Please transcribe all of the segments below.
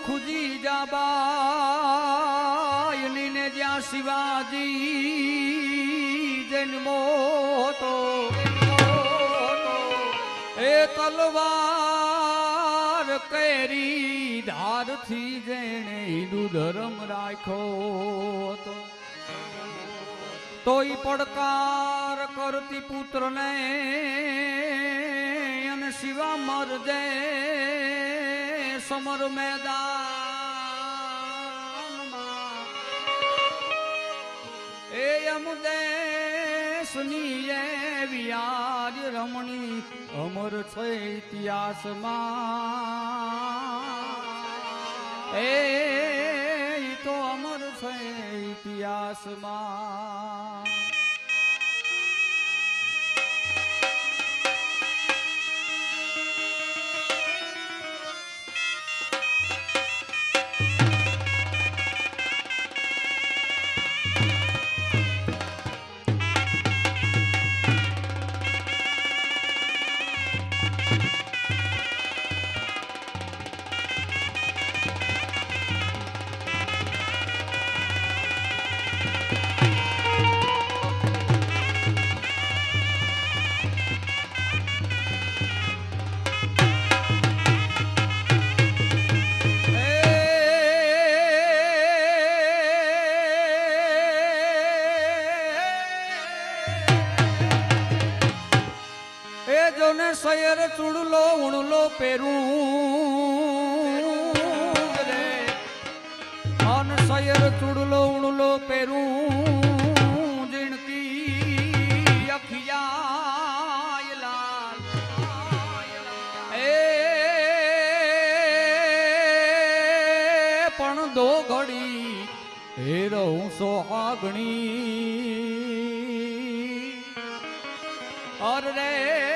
ખુજી જાબાઈ ને જ્યાં શિવાજી જન્મો તો એ તલવાર કેરી ધારથી જેણે હિન્દુ ધર્મ રાખ્યો તો તોય પડકાર કરતી પુત્રને અને શિવા મરજે સમર મેદાનમાં એ અમદેશની આર્ય રમણી અમર છે ઇતિહાસમાં એ તો અમર છે ઇતિહાસમાં પેરું રે અન સયર ચુડલો ઉણલો પેરું જીણતી અખિયા લાલ. એ પણ દો ઘડી હે રહું રે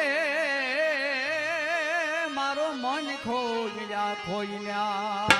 ખોજ્યા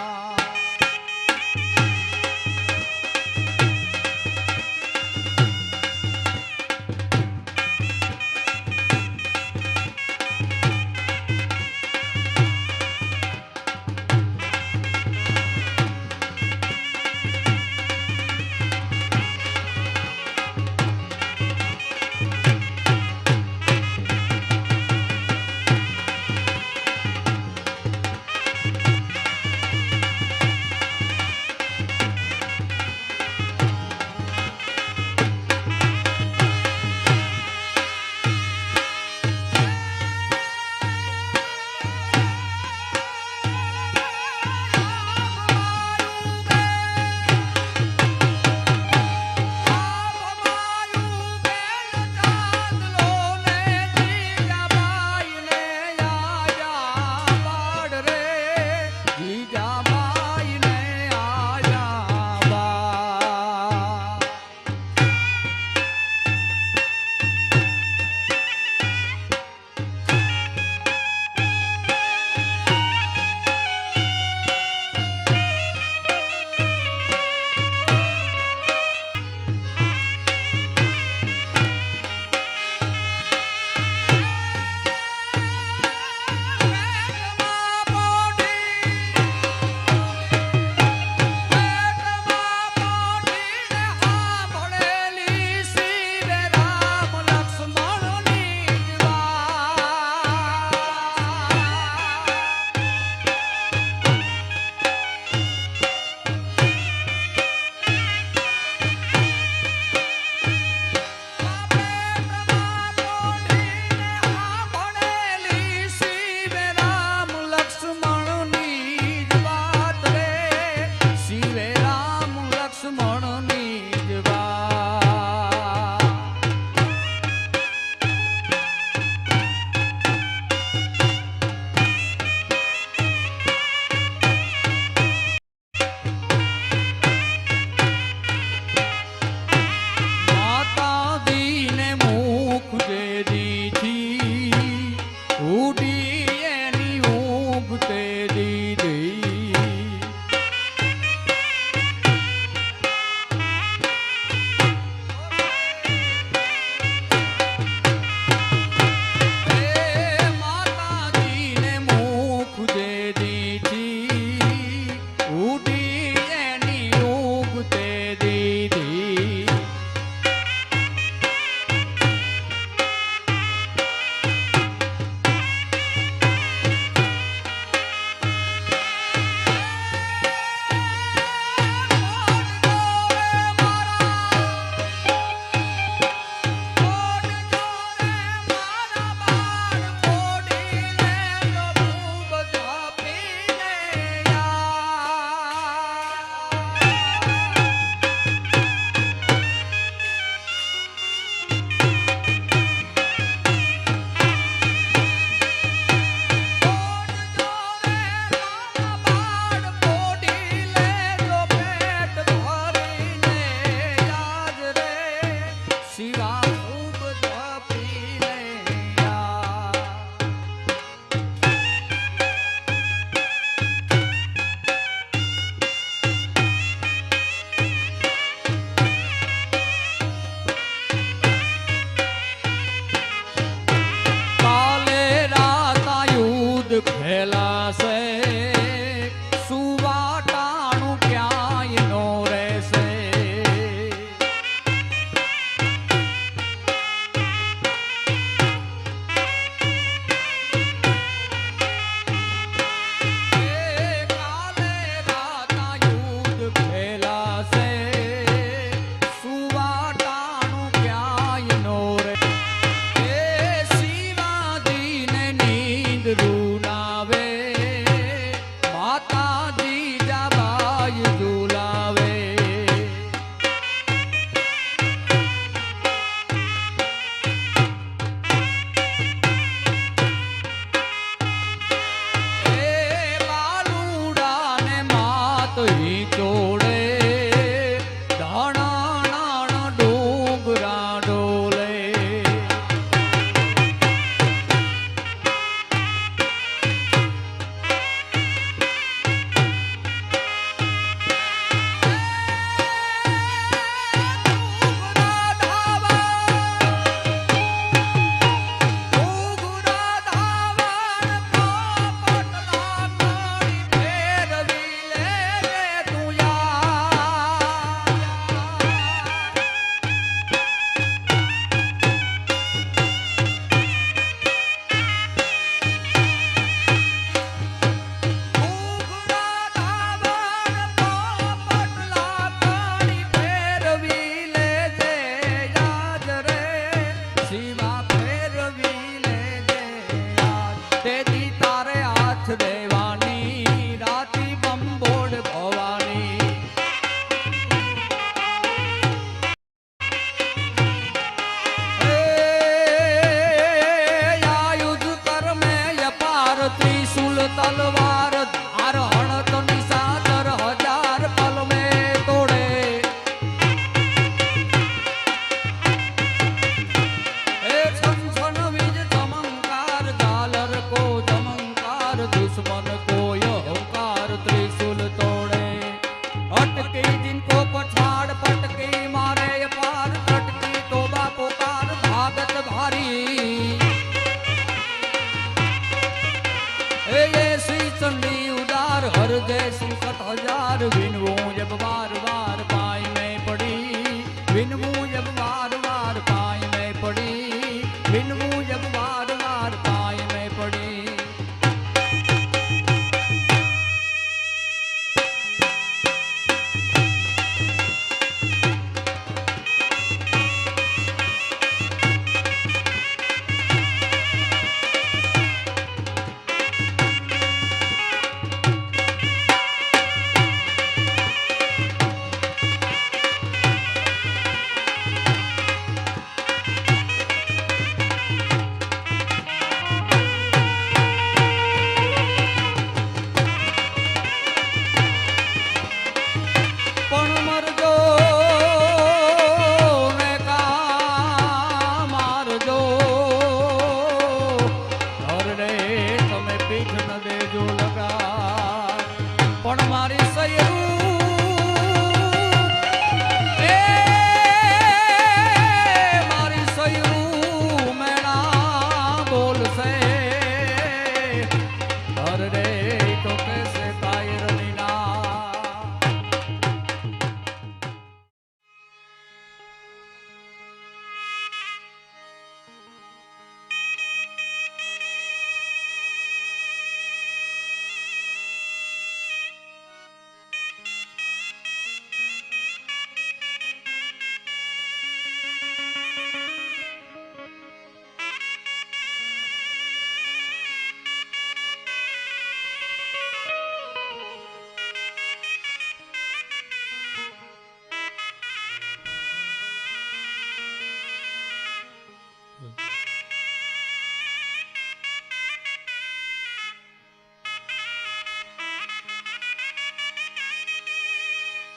પણ મારી સૈરું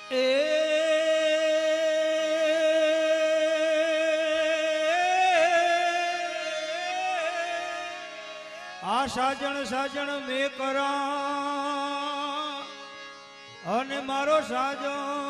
આ સાજણ સાજણ મેં કરા અને મારો સાજણ